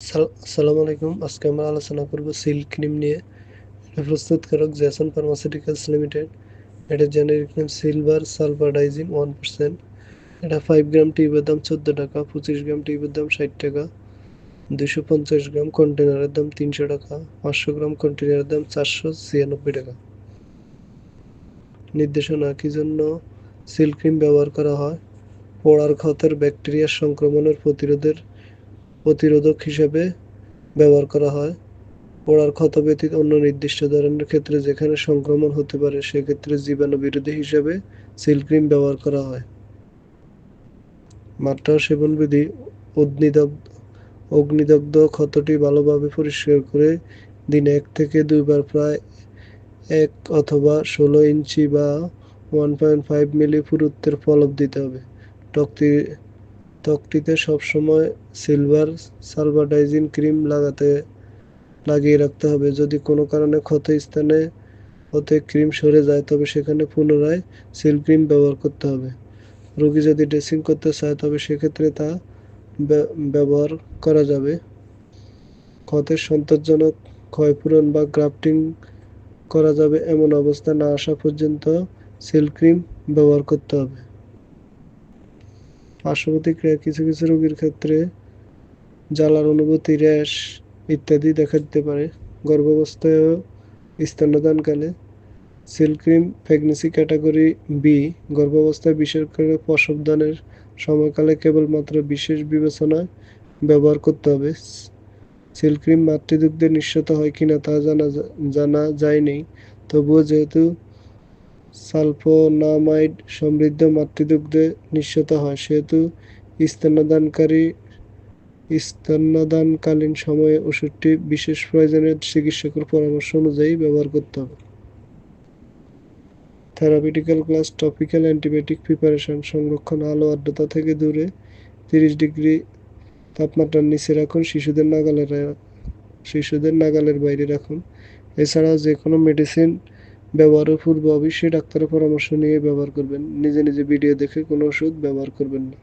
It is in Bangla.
সাল- আসসালামু আলাইকুম। আজকে আমরা আলোচনা করব সিল্ক ক্রিম নিয়ে। এটা প্রস্তুতকারক জ্যাসন ফার্মাসিউটিক্যালস লিমিটেড এটা generic name silver sulphadiazine one percent এটা ফাইভ গ্রাম টিউবের দাম চোদ্দ টাকা, পঁচিশ গ্রাম টিউবের দাম ষাট টাকা। দুশো পঞ্চাশ গ্রাম কন্টেনারের দাম তিনশো টাকা। পাঁচশো গ্রাম কন্টেনারের দাম চারশো ছিয়ানব্বই টাকা। নির্দেশনা, কি জন্য সিল্ক ক্রিম ব্যবহার করা হয়? পোড়ার ক্ষতের ব্যাকটেরিয়ার সংক্রমণের প্রতিরোধের প্রতিরোধক হিসেবে ব্যবহার করা হয়। পোড়ার ক্ষত ব্যতীত অন্য নির্দিষ্ট ধরনের ক্ষেত্রে যেখানে সংক্রমণ হতে পারে, সেক্ষেত্রে জীবাণু বিরোধী হিসেবে সিল ক্রিম ব্যবহার করা হয়। মাত্রা ও সেবনবিধি অগ্নিদগ্ধ অগ্নিদগ্ধ ক্ষতটি ভালোভাবে পরিষ্কার করে দিনে এক থেকে দুইবার প্রায় এক অথবা ষোলো ইঞ্চি বা ওয়ান পয়েন্ট ফাইভ মিলি পুরুত্বের ফলক দিতে হবে। টকটি ত্বকটিতে সবসময় সিলভার সালভাডাইজিন ক্রিম লাগাতে, লাগিয়ে রাখতে হবে। যদি কোনো কারণে ক্ষত স্থানে হতে ক্রিম সরে যায়, তবে সেখানে পুনরায় সিল ক্রিম ব্যবহার করতে হবে। রোগী যদি ড্রেসিং করতে চায়, তবে সেক্ষেত্রে তা ব্যবহার করা যাবে। ক্ষতের সন্তোষজনক ক্ষয়পূরণ বা গ্রাফটিং করা যাবে এমন অবস্থা না আসা পর্যন্ত সিল ক্রিম ব্যবহার করতে হবে। পার্শ্বপ্রতিক্রিয়া, কিছু কিছু রোগীর ক্ষেত্রে জ্বালার অনুভূতি, র্যাশ ইত্যাদি দেখা দিতে পারে। গর্ভাবস্থায় স্তন্যদানকালে সিল ক্রিম প্রেগনেন্সি ক্যাটাগরি বি গর্ভাবস্থায় বিশেষ করে প্রসবদানের সময়কালে কেবলমাত্র বিশেষ বিবেচনায় ব্যবহার করতে হবে। সিল ক্রিম মাতৃদুগ্ধে নিঃসৃত হয় কিনা তা জানা জানা যায়নি। তবুও যেহেতু সালফোনামাইড সমৃদ্ধ মাতৃদুগ্ধে নিঃসৃত হয়, সেহেতু স্তন্যদানকারী স্তন্যদানকালীন সময়ে ওষুধটি বিশেষ প্রয়োজনে চিকিৎসকের পরামর্শ অনুযায়ী ব্যবহার করতে হবে। Therapeutical class topical antibiotic preparation সংরক্ষণ, আলো, আর্দ্রতা থেকে দূরে তিরিশ ডিগ্রি তাপমাত্রার নিচে রাখুন, শিশুদের নাগালের শিশুদের নাগালের বাইরে রাখুন। এছাড়াও যে কোনো মেডিসিন ব্যবহারের পূর্বে অবশ্যই ডাক্তারের পরামর্শ নিয়ে ব্যবহার করবেন। নিজে নিজে ভিডিও দেখে কোনো ওষুধ ব্যবহার করবেন না।